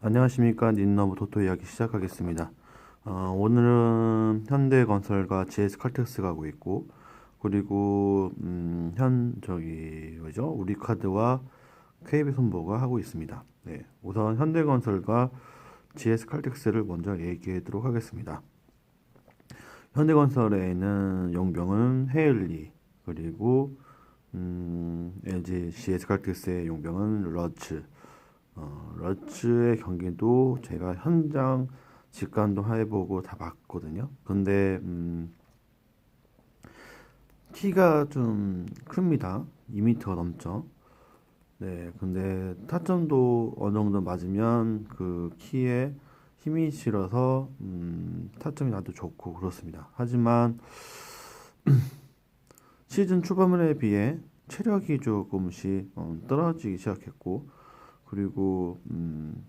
안녕하십니까 닌너브 토토 이야기 시작하겠습니다. 어, 오늘은 현대건설과 GS칼텍스가 하고 있고 그리고 음, 현 저기 뭐죠 우리카드와 KB손보가 하고 있습니다. 네, 우선 현대건설과 GS칼텍스를 먼저 얘기하도록 하겠습니다. 현대건설에는 용병은 헤일리 그리고 음, LG GS칼텍스의 용병은 러츠 어, 러츠의 경기도 제가 현장 직관도 해보고 다 봤거든요. 근데 음, 키가 좀 큽니다. 2m 넘죠. 네, 근데 타점도 어느 정도 맞으면 그 키에 힘이 실어서 음, 타점이 나도 좋고 그렇습니다. 하지만 시즌 초반에 비해 체력이 조금씩 어, 떨어지기 시작했고 그리고 음,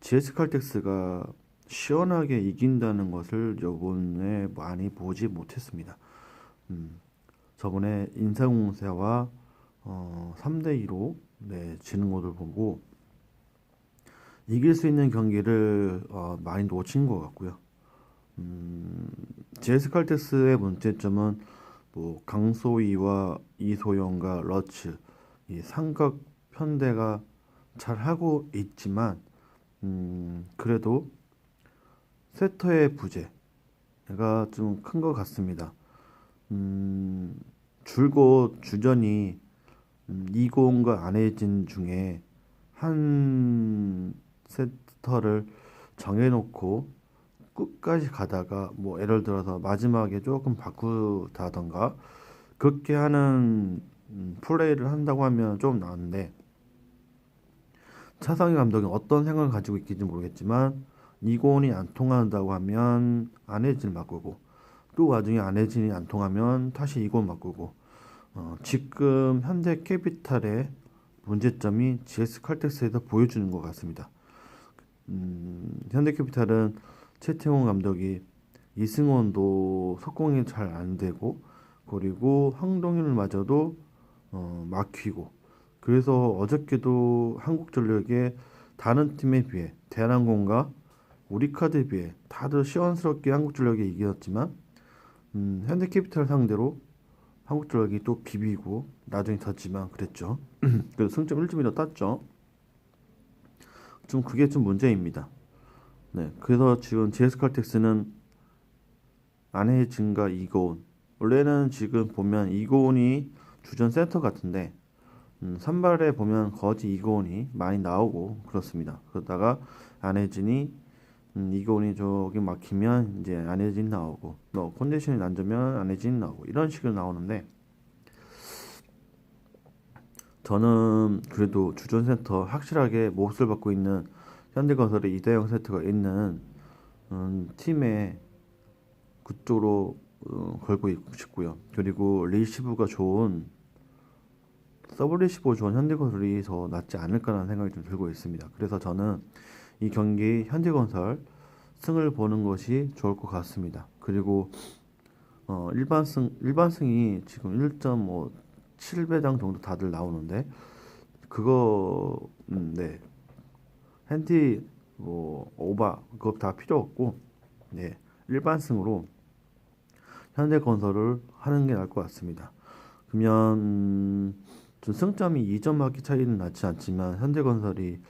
GS 칼텍스가 시원하게 이긴다는 것을 요번에 많이 보지 못했습니다. 음, 저번에 인사공사와 어, 3대 2로 네, 지는 것을 보고 이길 수 있는 경기를 어, 많이 놓친 것 같고요. 음, GS 칼텍스의 문제점은 뭐 강소희와 이소영과 러츠 이 삼각 편대가 잘 하고 있지만 음, 그래도 세터의 부재가 좀 큰 것 같습니다. 음, 줄곧 주전이 음, 이고은과 안혜진 중에 한 세터를 정해놓고 끝까지 가다가 뭐 예를 들어서 마지막에 조금 바꾸다던가 그렇게 하는 음, 플레이를 한다고 하면 좀 나은데 차상희 감독이 어떤 생각을 가지고 있는지 모르겠지만 이고은이 안 통한다고 하면 안혜진을 바꾸고 또 와중에 안혜진이 안 통하면 다시 이고은 바꾸고 어, 지금 현대 캐피탈의 문제점이 GS 칼텍스에서 보여주는 것 같습니다. 음, 현대캐피탈은 최태홍 감독이 이승원도 속공이 잘 안 되고 그리고 황동현을 마저도 어, 막히고 그래서 어저께도 한국전력의 다른 팀에 비해 대한항공과 우리카드에 비해 다들 시원스럽게 한국전력이 이겼지만 음, 현대캐피탈 상대로 한국전력이 또 비비고 나중에 졌지만 그랬죠. 그래서 승점 1점이나 땄죠. 좀 그게 좀 문제입니다. 네, 그래서 지금 GS 칼텍스는 안혜진과 이고은 원래는 지금 보면 이고은이 주전 센터 같은데 음, 선발에 보면 거지 이고은이 많이 나오고 그렇습니다. 그러다가 안혜진이 음, 이고은이 저기 막히면 이제 안혜진 나오고 뭐 컨디션이 안 좋으면 안혜진 나오고 이런 식으로 나오는데 저는 그래도 주전 센터 확실하게 몫을 받고 있는 현대건설에 이대영 세트가 있는 음, 팀에 그쪽으로 어, 걸고 싶고요. 그리고 리시브가 좋은 서브 리시브 좋은 현대건설이 더 낫지 않을까라는 생각이 좀 들고 있습니다. 그래서 저는 이 경기 현대건설 승을 보는 것이 좋을 것 같습니다. 그리고 어, 일반승 일반승이 지금 1.7배당 정도 다들 나오는데 그거 음, 네 핸디 뭐 오바 그거 다 필요 없고 네 일반승으로 현대건설을 하는 게 나을 것 같습니다. 그러면 음, 좀 승점이 2점밖에 차이는 나지 않지만 현대건설이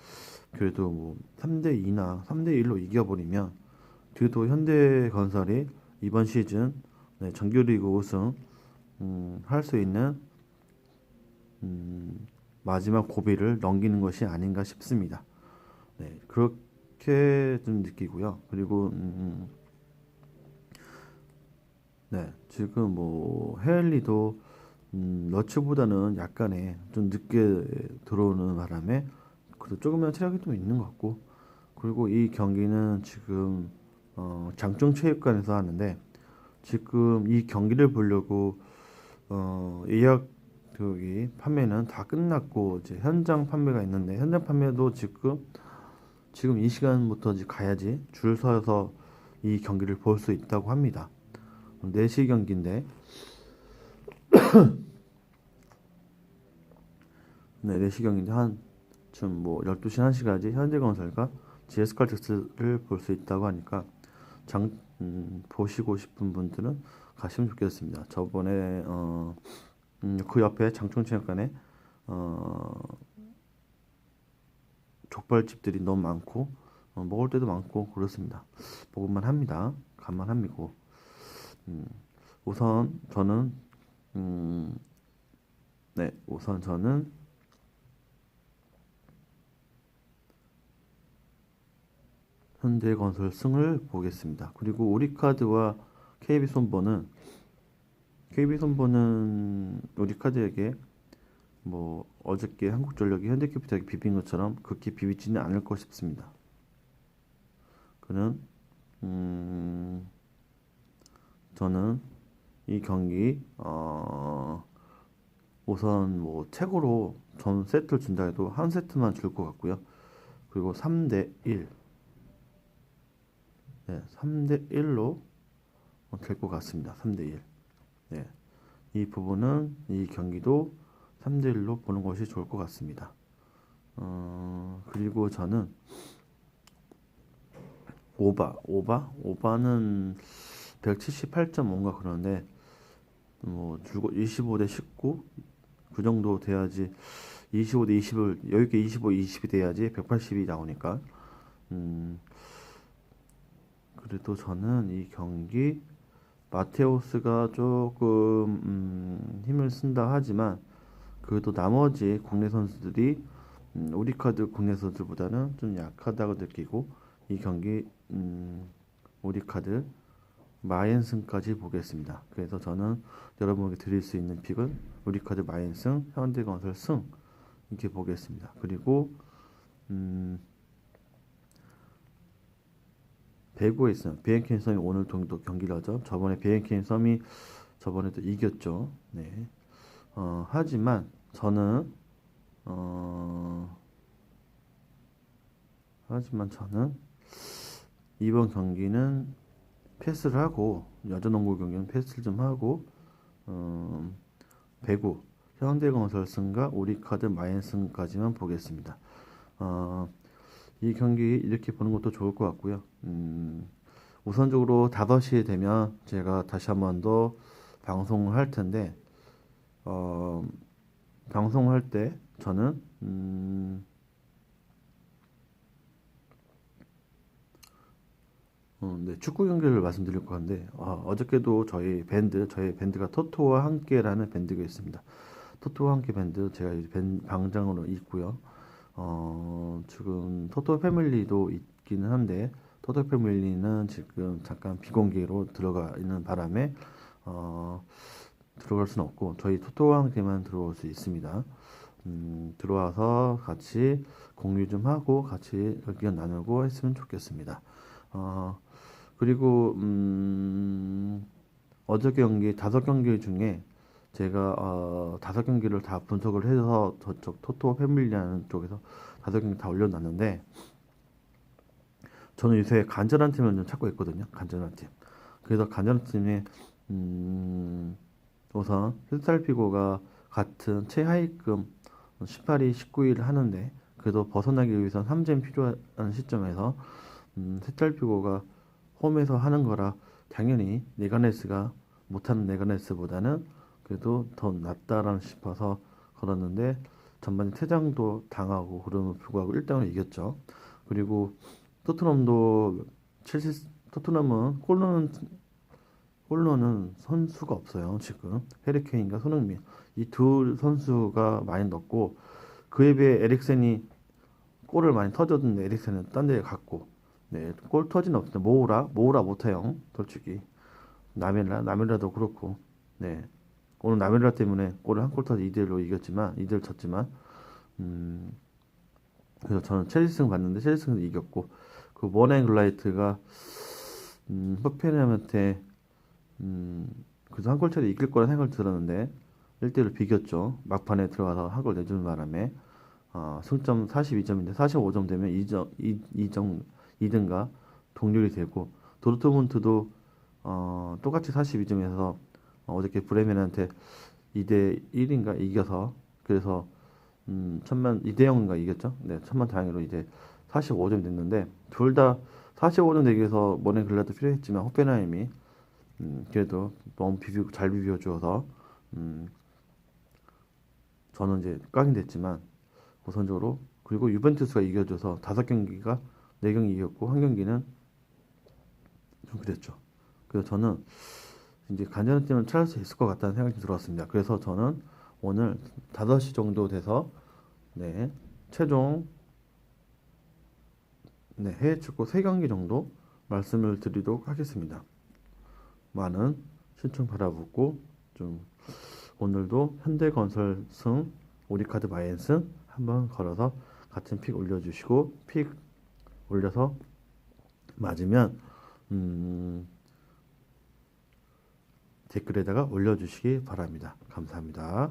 그래도 뭐 3대 2나 3대 1로 이겨버리면 그래도 현대건설이 이번 시즌 네, 정규리그 우승 음, 할 수 있는 음, 마지막 고비를 넘기는 것이 아닌가 싶습니다. 네, 그렇게 좀 느끼고요. 그리고 음, 네, 지금 뭐 헤일리도 음, 러츠보다는 약간의 좀 늦게 들어오는 바람에 그래도 조금은 체력이 좀 있는 것 같고 그리고 이 경기는 지금 어, 장충체육관에서 하는데 지금 이 경기를 보려고 어, 예약 저기 판매는 다 끝났고 이제 현장 판매가 있는데 현장 판매도 지금 지금 이 시간부터 이제 가야지 줄 서서 이 경기를 볼 수 있다고 합니다. 4시 경기인데 네, 4시 경기인데 한좀뭐 12시 1시까지 현대건설과 GS칼텍스를 볼 수 있다고 하니까 장 음, 보시고 싶은 분들은 가시면 좋겠습니다. 저번에 어, 음, 그 옆에 장충체육관에 어, 족발집들이 너무 많고 어, 먹을 때도 많고 그렇습니다. 먹을만 합니다. 간만합니고 음, 우선 저는 음, 네 우선 저는 현대건설 승을 보겠습니다. 그리고 우리카드와 KB손보는 KB손보는 우리카드에게 뭐 어저께 한국전력이 현대캐피탈에 비빈 것처럼 그렇게 비비지는 않을 것 싶습니다. 그는 음, 저는 이 경기 어, 우선 뭐 최고로 전 세트를 준다 해도 한 세트만 줄 것 같고요. 그리고 3대 1 네, 3대 1로 될 것 같습니다. 3대 1. 네. 이 부분은 이 경기도 3대 1로 보는 것이 좋을 것 같습니다. 어, 그리고 저는 오바, 오바, 오바는 178.5인가 그러는데 뭐 25대 19 그 정도 돼야지 25대 20을 여유 있게 25, 20이 돼야지 180이 나오니까. 음, 그래도 저는 이 경기 마테오스가 조금 음, 힘을 쓴다 하지만 그래도 나머지 국내 선수들이 음, 우리 카드 국내 선수들보다는 좀 약하다고 느끼고 이 경기 음, 우리 카드 마엔승까지 보겠습니다. 그래서 저는 여러분에게 드릴 수 있는 픽은 우리카드 마엔승, 현대건설 승 이렇게 보겠습니다. 그리고 음, 배구에 있어요. 비엔케인 썸이 오늘 도 경기를 하죠. 저번에 비엔케인 썸이 저번에도 이겼죠. 네. 어, 하지만 저는 어, 하지만 저는 이번 경기는 패스를 하고 여자 농구 경기는 패스를 좀 하고 음, 배구 현대건설승과 우리카드 마인승까지만 보겠습니다. 어, 이 경기 이렇게 보는 것도 좋을 것 같고요. 음, 우선적으로 5시에 되면 제가 다시 한 번 더 방송을 할 텐데, 어, 방송할 때 저는, 음, 어, 네, 축구 경기를 말씀드릴 건데, 어, 어저께도 저희 밴드, 저희 밴드가 토토와 함께라는 밴드가 있습니다. 토토와 함께 밴드 제가 밴, 방장으로 있고요. 어, 지금 토토 패밀리도 있기는 한데 토토 패밀리는 지금 잠깐 비공개로 들어가 있는 바람에 어, 들어갈 수는 없고 저희 토토와 함께만 들어올 수 있습니다. 음, 들어와서 같이 공유 좀 하고 같이 의견 나누고 했으면 좋겠습니다. 어, 그리고 음, 어저께 경기 다섯 경기 중에 제가 어, 다섯 경기를 다 분석을 해서 저쪽 토토 패밀리라는 쪽에서 다섯 경기 다 올려놨는데 저는 요새 간절한 팀을 좀 찾고 있거든요. 간절한 팀. 그래서 간절한 팀에 음, 우선 힐살피고가 같은 최하위급 18위, 19위를 하는데 그래도 벗어나기 위해선 3점 필요한 시점에서 음, 힐살피고가 홈에서 하는 거라 당연히 네가네스가 못하는 네가네스보다는 그래도 더 낫다라는 싶어서 걸었는데 전반에 퇴장도 당하고 그러면 불구하고 1대1로 이겼죠. 그리고 토트넘도 첼시 토트넘은 골로는 골로는 선수가 없어요. 지금 헤리케인과 손흥민 이 두 선수가 많이 넣고 그에 비해 에릭센이 골을 많이 터졌는데 에릭센은 딴 데 갔고 네, 골 터진 없습니다. 모우라 모우라 못해요. 솔직히 나멜라 나멜라도 그렇고 네 오늘 나멜라 때문에 골을 한골 터서 2대1로 이겼지만 2대1 졌지만 음 그래서 저는 첼시승 봤는데 첼시승도 이겼고 그 원앤 글라이트가 음 허페햄한테 음 그래서 한 골차로 이길 거라 생각을 들었는데 1대1로 비겼죠 막판에 들어가서 한 골 내주는 바람에 어, 승점 42점인데 45점 되면 2점 2, 2점 2등가 동률이 되고 도르트문트도 어, 똑같이 42점에서 어, 어저께 브레멘한테 2대 1인가 이겨서 그래서 음, 천만 이대영인가 이겼죠? 네, 천만 다행으로 이제 45점 됐는데 둘 다 45점 내기 위해서 모네 글라도 필요했지만 호펜하임이 음, 그래도 너무 비비 잘 비벼 주어서 음, 저는 이제 깡이 됐지만 우선적으로 그리고 유벤투스가 이겨줘서 다섯 경기가 네 경기 이겼고 한 경기는 좀 그랬죠. 그래서 저는 이제 간절한 팀을 찾을 수 있을 것 같다는 생각이 들었습니다. 그래서 저는 오늘 5시 정도 돼서 네, 최종 네, 해외 축구 3경기 정도 말씀을 드리도록 하겠습니다. 많은 신청 바라보고 좀 오늘도 현대건설 승, 우리카드 마이앤스 한번 걸어서 같은 픽 올려주시고 픽 올려서 맞으면 음, 댓글에다가 올려주시기 바랍니다. 감사합니다.